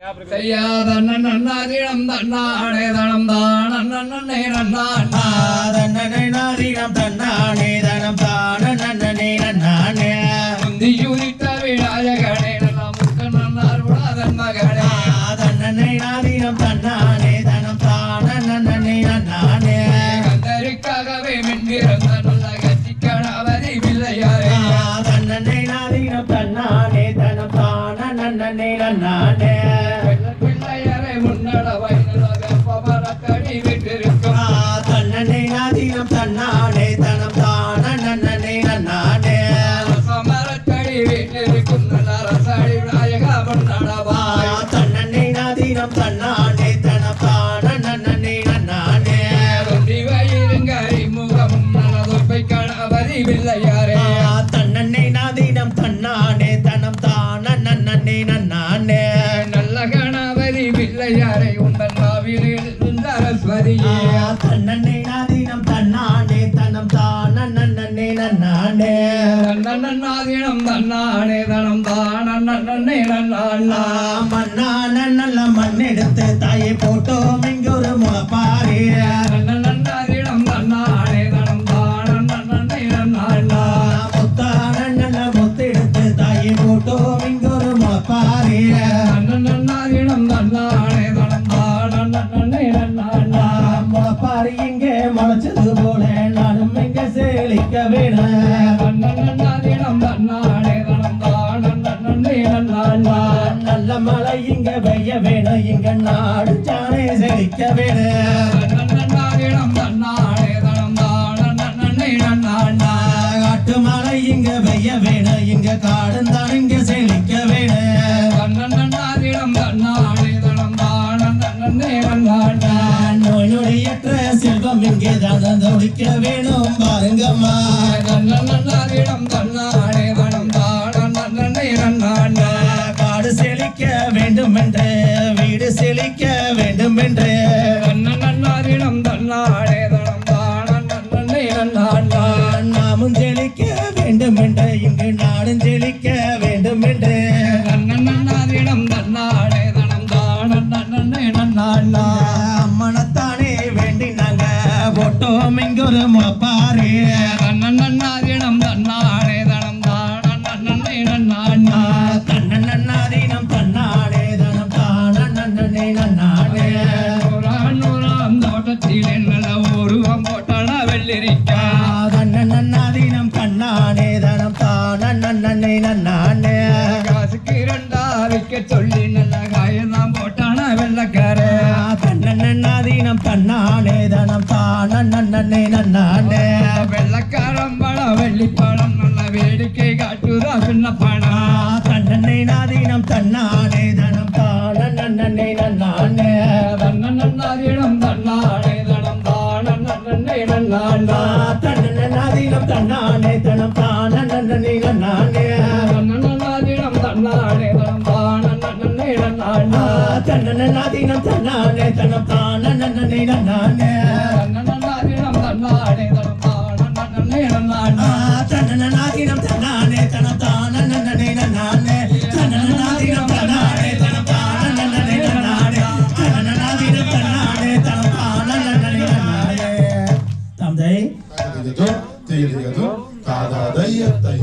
செய்யாத தன்னாடே தனம் தான் நன்னே நன்னாண்டா தன்னனை நாதினம் தன்னானே தனம் தான நன்னனே நன்னானே முந்தியூரித்த முக்க நன்னார் மகனே தன்னானே தனம் நன்னானே கந்தருக்காகவே மின்னிறந்த நல்ல நன்னானே பிள்ளையாரே முன்னடவை நல்ல வெப்பமரக்கடி விட்டிருக்கும் தன்னனை நாதினம் தன்னானே தனம் தான நன்னனே நன்னானே வெப்பமரக்கடி விட்டிருக்கும் நல்ல ரசாடி விநாயகா முன்னடவா தன்னனை நாதினம் தன்னானே தனம் தான நன்னனே கணவரி நன்னாதினம் தன்னானே தனம் தான நன்னே நன்னா மண்ணான நல்ல மண்ணெடுத்து தாயை போட்டோம். இங்கொரு முளப்பாரி நன்னாதினம் தன்னானே தனம் தான நன்னே நன்னா முத்தான நல்ல முத்தெடுத்து தாயை போட்டோம். இங்கொரு முளப்பாரி நன்னாதினம் தன்னானே தனம் தான நன்னே நன்னா முளப்பாரி இங்கே முளைச்சது போல நானும் இங்க செழிக்க வேணும். நல்ல மழை இங்க பெய்ய வேணும். இங்க நாடு சாணை செழிக்க வேணும். காட்டு மழை இங்க பெய்ய வேணும். இங்க காடு தான் இங்க செழிக்க வேணும். நோய் நொடியற்ற செல்வம் இங்கே தான் ஒழிக்க வேணும். பாருங்கம்மா. நன்னாதினம் செழிக்க வேண்டும் என்று வீடு செழிக்க வேண்டும் என்று நன்னாதினம் தன்னானே தனம் தான நன்னே நன்னா நாமும் செழிக்க வேண்டும் என்று இங்கு நாடும் செழிக்க வேண்டும் என்று நன்னாதினம் தன்னானே தனம் தான அம்மனத்தானே வேண்டி நாங்க போட்டோம் இங்கொரு முளப்பாரு நன்னாதினம் நன்னனே நன்னானே காசுக்கு இரண்டா விற்க சொல்லி நல்ல காயெல்லாம் போட்டான வெள்ளக்கார. தன்னன்னாதீனம் தன்னானே தனம் தான நன்னனே. வெள்ளக்காரம் பழம் வெள்ளிப்பழம் நல்ல வேடிக்கை காட்டுதா சின்ன பணம் தன்னனை நாதீனம் தன்னானே தனம் தான நன்னனே. நன்னானே தன்னன்னாதினம் தன்னானே தனம் தான நன்னே தன்னநாதீனம் தன்னானே தனம் தான நன்னே நன்னானே தன்னநாதீனம் தன்னானே தனம் தான நன்னே நன்னானே தன்னநாதீனம் தன்னானே தனம் தான நன்னே நன்னானே தன்னநாதீனம் தன்னானே தனம் தான நன்னே நன்னானே தன்னநாதீனம் தன்னானே தனம் தான நன்னே தந்தை. தைரியது தாதா தைய தை